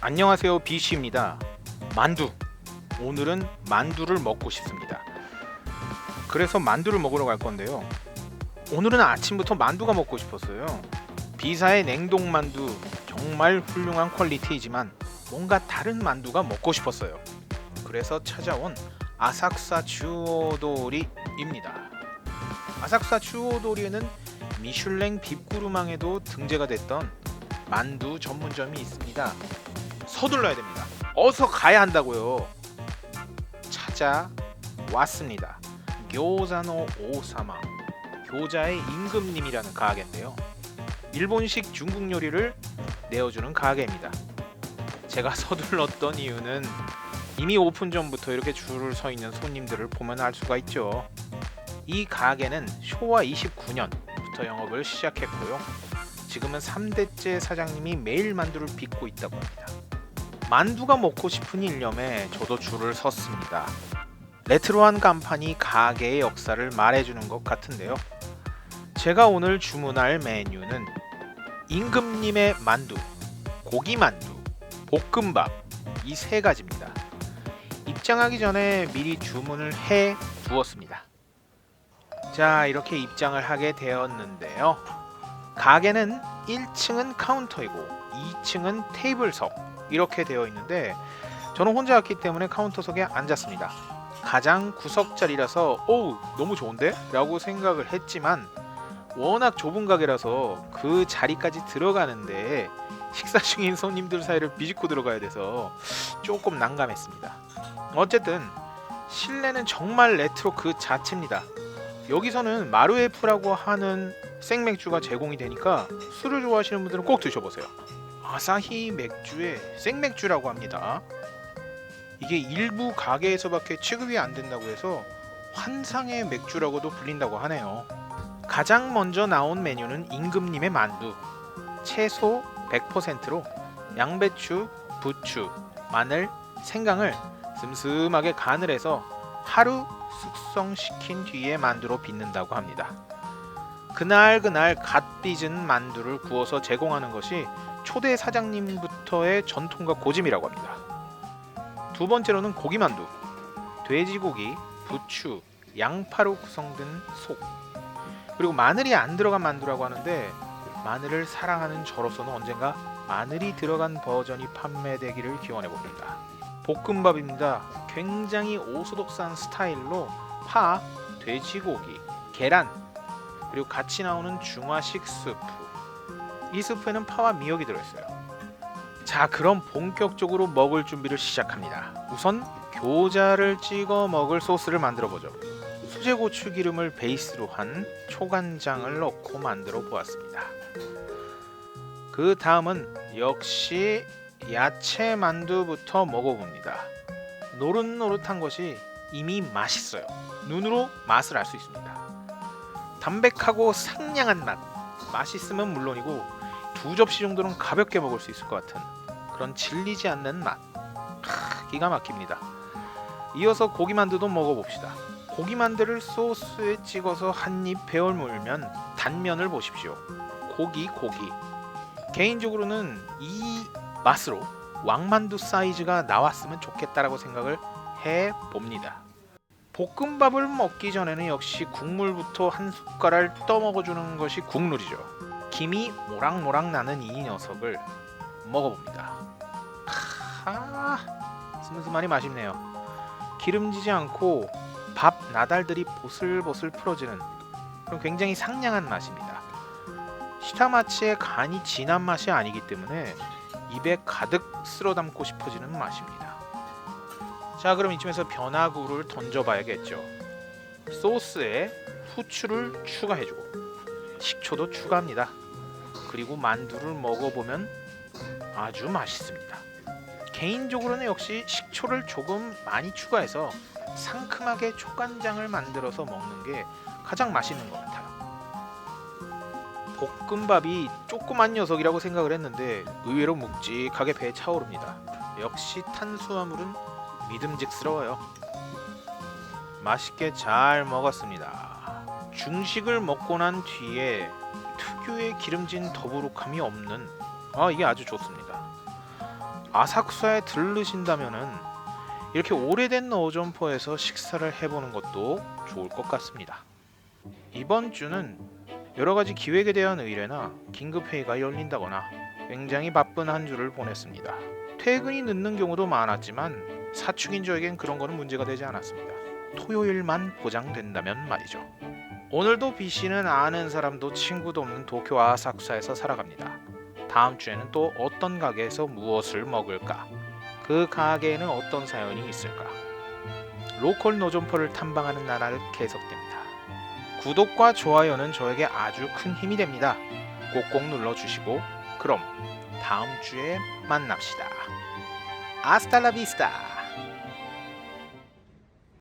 안녕하세요 비씨입니다. 만두. 오늘은 만두를 먹고 싶습니다. 그래서 만두를 먹으러 갈 건데요. 오늘은 아침부터 만두가 먹고 싶었어요. 비사의 냉동 만두. 정말 훌륭한 퀄리티이지만 뭔가 다른 만두가 먹고 싶었어요. 그래서 찾아온 아삭사 추오도리입니다. 아삭사 추오도리에는 미슐랭 빕구르망에도 등재가 됐던 만두 전문점이 있습니다 서둘러야 됩니다. 어서 가야 한다고요. 찾아왔습니다. 교자노 오사마 교자의 임금님이라는 가게인데요. 일본식 중국 요리를 내어주는 가게입니다. 제가 서둘렀던 이유는 이미 오픈 전부터 이렇게 줄을 서 있는 손님들을 보면 알 수가 있죠. 이 가게는 쇼와 29년부터 영업을 시작했고요. 지금은 3대째 사장님이 매일 만두를 빚고 있다고 합니다. 만두가 먹고 싶은 일념에 저도 줄을 섰습니다. 레트로한 간판이 가게의 역사를 말해주는 것 같은데요. 제가 오늘 주문할 메뉴는 임금님의 만두, 고기 만두, 볶음밥 이 세 가지입니다. 입장하기 전에 미리 주문을 해 두었습니다. 자, 이렇게 입장을 하게 되었는데요. 가게는 1층은 카운터이고 2층은 테이블석 이렇게 되어 있는데 저는 혼자 왔기 때문에 카운터석에 앉았습니다. 가장 구석 자리라서 오우 너무 좋은데? 라고 생각을 했지만 워낙 좁은 가게라서 그 자리까지 들어가는데 식사 중인 손님들 사이를 비집고 들어가야 돼서 조금 난감했습니다. 어쨌든 실내는 정말 레트로 그 자체입니다. 여기서는 마루에프라고 하는 생맥주가 제공이 되니까 술을 좋아하시는 분들은 꼭 드셔보세요. 아사히 맥주의 생맥주라고 합니다. 이게 일부 가게에서밖에 취급이 안 된다고 해서 환상의 맥주라고도 불린다고 하네요. 가장 먼저 나온 메뉴는 임금님의 만두. 채소 100%로 양배추, 부추, 마늘, 생강을 슴슴하게 간을 해서 하루 숙성시킨 뒤에 만두로 빚는다고 합니다. 그날 그날 갓 빚은 만두를 구워서 제공하는 것이 초대 사장님부터의 전통과 고짐이라고 합니다. 두 번째로는 고기만두, 돼지고기, 부추, 양파로 구성된 속, 그리고 마늘이 안 들어간 만두라고 하는데 마늘을 사랑하는 저로서는 언젠가 마늘이 들어간 버전이 판매되기를 기원해 봅니다. 볶음밥입니다. 굉장히 오소독스한 스타일로 파, 돼지고기, 계란, 그리고 같이 나오는 중화식 스프. 이 스프에는 파와 미역이 들어있어요. 자, 그럼 본격적으로 먹을 준비를 시작합니다. 우선 교자를 찍어 먹을 소스를 만들어 보죠. 수제 고추 기름을 베이스로 한 초간장을 넣고 만들어 보았습니다. 그 다음은 역시 야채 만두부터 먹어봅니다. 노릇노릇한 것이 이미 맛있어요. 눈으로 맛을 알 수 있습니다. 담백하고 상냥한 맛. 맛있으면 물론이고 두 접시 정도는 가볍게 먹을 수 있을 것 같은 그런 질리지 않는 맛. 크, 기가 막힙니다. 이어서 고기 만두도 먹어봅시다. 고기 만두를 소스에 찍어서 한입 배월 물면 단면을 보십시오. 고기 고기. 개인적으로는 이 맛으로 왕만두 사이즈가 나왔으면 좋겠다라고 생각을 해 봅니다. 볶음밥을 먹기 전에는 역시 국물부터 한 숟가락 떠먹어주는 것이 국룰이죠. 김이 모락모락 나는 이 녀석을 먹어봅니다. 하, 스무스하니 맛있네요. 기름지지 않고 밥 나달들이 보슬보슬 풀어지는 그런 굉장히 상냥한 맛입니다. 시타마치의 간이 진한 맛이 아니기 때문에 입에 가득 쓸어 담고 싶어지는 맛입니다. 자 그럼 이쯤에서 변화구를 던져봐야겠죠. 소스에 후추를 추가해주고 식초도 추가합니다. 그리고 만두를 먹어보면 아주 맛있습니다. 개인적으로는 역시 식초를 조금 많이 추가해서 상큼하게 초간장을 만들어서 먹는 게 가장 맛있는 것 같아요. 볶음밥이 조그만 녀석이라고 생각을 했는데 의외로 묵직하게 배에 차오릅니다. 역시 탄수화물은 믿음직스러워요. 맛있게 잘 먹었습니다. 중식을 먹고 난 뒤에 특유의 기름진 더부룩함이 없는 아 이게 아주 좋습니다. 아사쿠사에 들르신다면은 이렇게 오래된 어점포에서 식사를 해보는 것도 좋을 것 같습니다. 이번 주는 여러 가지 기획에 대한 의뢰나 긴급 회의가 열린다거나 굉장히 바쁜 한 주를 보냈습니다. 퇴근이 늦는 경우도 많았지만 사축인 저에겐 그런 거는 문제가 되지 않았습니다. 토요일만 보장된다면 말이죠. 오늘도 B 씨는 아는 사람도 친구도 없는 도쿄 아사쿠사에서 살아갑니다. 다음 주에는 또 어떤 가게에서 무엇을 먹을까? 그 가게에는 어떤 사연이 있을까? 로컬 노점포를 탐방하는 나라를 계속됩니다. 구독과 좋아요는 저에게 아주 큰 힘이 됩니다. 꼭꼭 눌러주시고 그럼 다음 주에 만납시다. 아스탈라비스타.